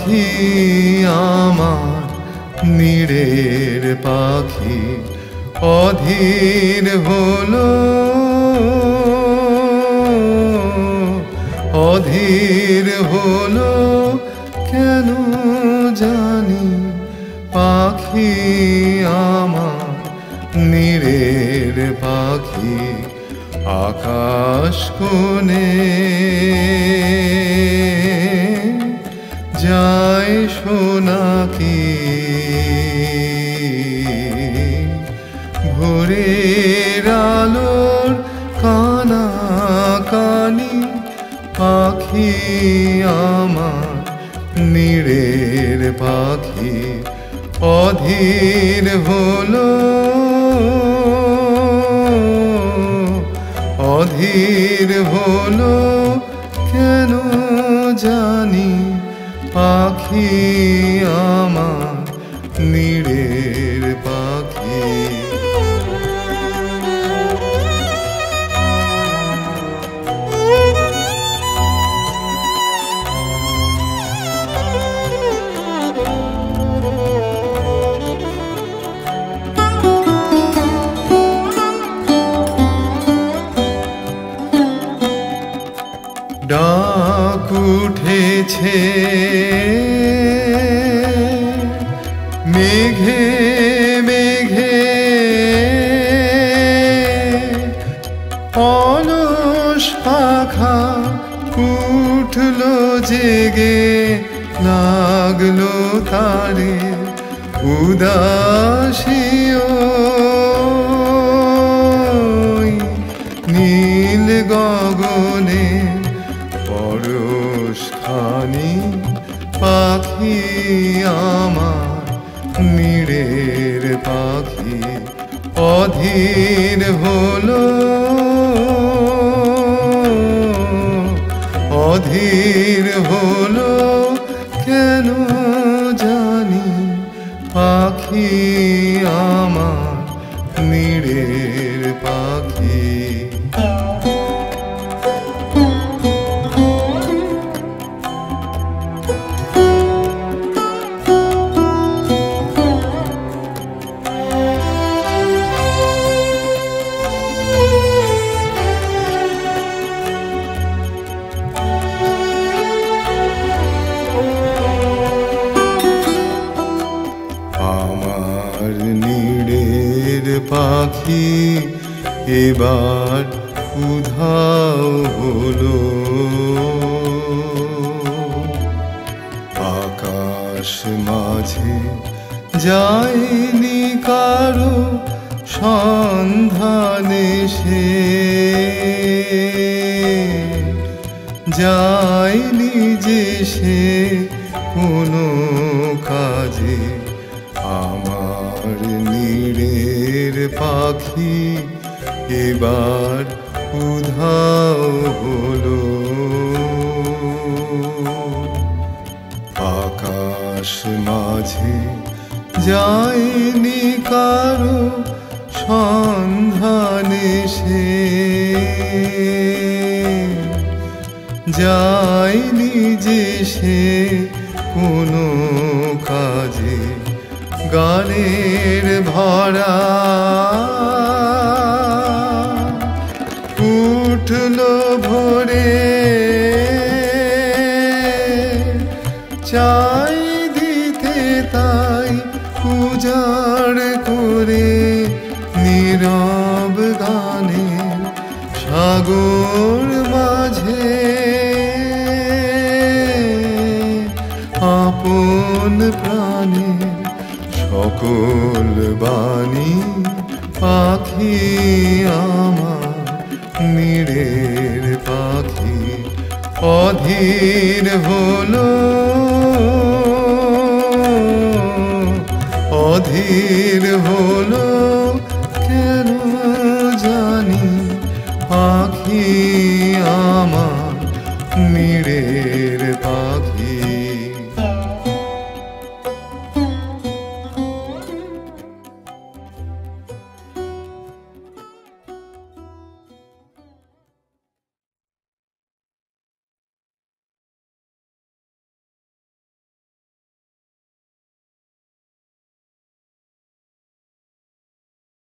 পাখি আমার নীড়ের পাখি অধীর হলো। অধীর হলো, কেন জানি পাখি আমার নীড়ের পাখি আকাশ কোণে ভোরের আলোর কানা কানি পাখি আমার নীড়ের পাখি অধীর হলো অধীর হলো কেন জানি পাখি আমার নীড়ের উঠেছে মেঘে মেঘে অলস পাখা উঠল জেগে লাগল তারে উদাসীয় পাখি আমার নীড়ের পাখি অধীর হলো অধীর হলো কেন জানি পাখি আমার নীড়ের পাখি। পাখি এবার উধাও হলো। আকাশ মাঝে যায়নি কারও সন্ধানে সে। যায়নি যে সে কোনো কাজে আমার নীড়ের পাখি এবার উধাও হলো। আকাশ মাঝে যায়নি কারও সন্ধানে সে। যায়নি যে সে কোনো কাজে গানের ভরা। উঠল ভোরে। চাই দিতে তাই উজাড় করে নীরব গানের সাগর মাঝে। আপন প্রাণে সকল বাণী পাখি আমার নীড়ের পাখি অধীর হলো। অধীর